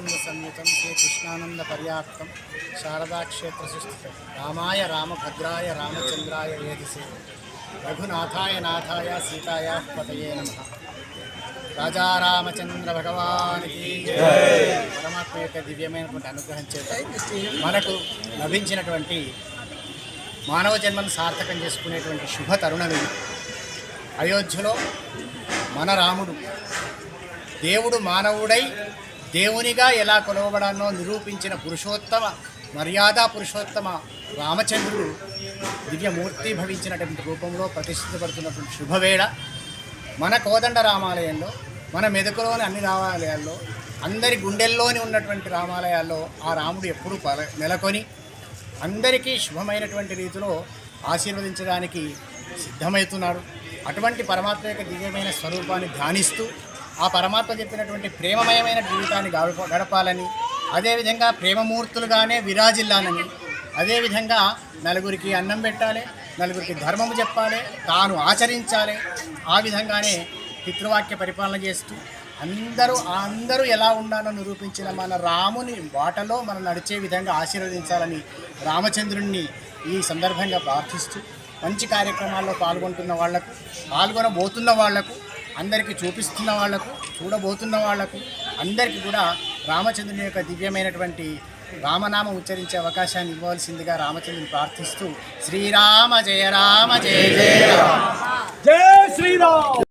సచ్చిదానంద సంయుతం శ్రీ కృష్ణానంద పర్యాప్తం శారదాక్షేత్ర సుస్థితం రామాయ రామభద్రాయ రామచంద్రాయ వేదిసే. రఘునాథాయ నాథాయ సీతాయ పతయే నమ. రాజా రామచంద్ర భగవానికి పరమాత్మ యొక్క దివ్యమైనటువంటి అనుగ్రహం చేత మనకు లభించినటువంటి మానవ జన్మను సార్థకం చేసుకునేటువంటి శుభ తరుణం ఇది. అయోధ్యలో మన రాముడు దేవుడు మానవుడై దేవునిగా ఎలా కొలవబడానో నిరూపించిన పురుషోత్తమ మర్యాద పురుషోత్తమ రామచంద్రుడు దివ్యమూర్తి భవించినటువంటి రూపంలో ప్రతిష్ఠితపడుతున్నటువంటి శుభవేళ. మన కోదండ రామాలయంలో మన మెదకులోని అన్ని రామాలయాల్లో అందరి గుండెల్లోని ఉన్నటువంటి రామాలయాల్లో ఆ రాముడు ఎప్పుడూ పల నెలకొని అందరికీ శుభమైనటువంటి రీతిలో ఆశీర్వదించడానికి సిద్ధమవుతున్నాడు. అటువంటి పరమాత్మ యొక్క దివ్యమైన స్వరూపాన్ని ధ్యానిస్తూ ఆ పరమాత్మ చెప్పినటువంటి ప్రేమమయమైన జీవితాన్ని గడప గడపాలని అదేవిధంగా ప్రేమమూర్తులుగానే విరాజిల్లాలని అదేవిధంగా నలుగురికి అన్నం పెట్టాలి నలుగురికి ధర్మము చెప్పాలి తాను ఆచరించాలి ఆ విధంగానే పితృవాక్య పరిపాలన చేస్తూ అందరూ అందరూ ఎలా ఉండాలో నిరూపించిన మన రాముని బాటలో మనం నడిచే విధంగా ఆశీర్వదించాలని రామచంద్రుణ్ణి ఈ సందర్భంగా ప్రార్థిస్తూ మంచి కార్యక్రమాల్లో పాల్గొంటున్న వాళ్ళకు పాల్గొనబోతున్న వాళ్ళకు అందరికీ చూపిస్తున్న వాళ్ళకు చూడబోతున్న వాళ్ళకు అందరికీ కూడా రామచంద్రుని యొక్క దివ్యమైనటువంటి రామనామం ఉచ్చరించే అవకాశాన్ని ఇవ్వవలసిందిగా రామచంద్రుని ప్రార్థిస్తూ శ్రీరామ జయ రామ జయ జయ జయ శ్రీరామ్.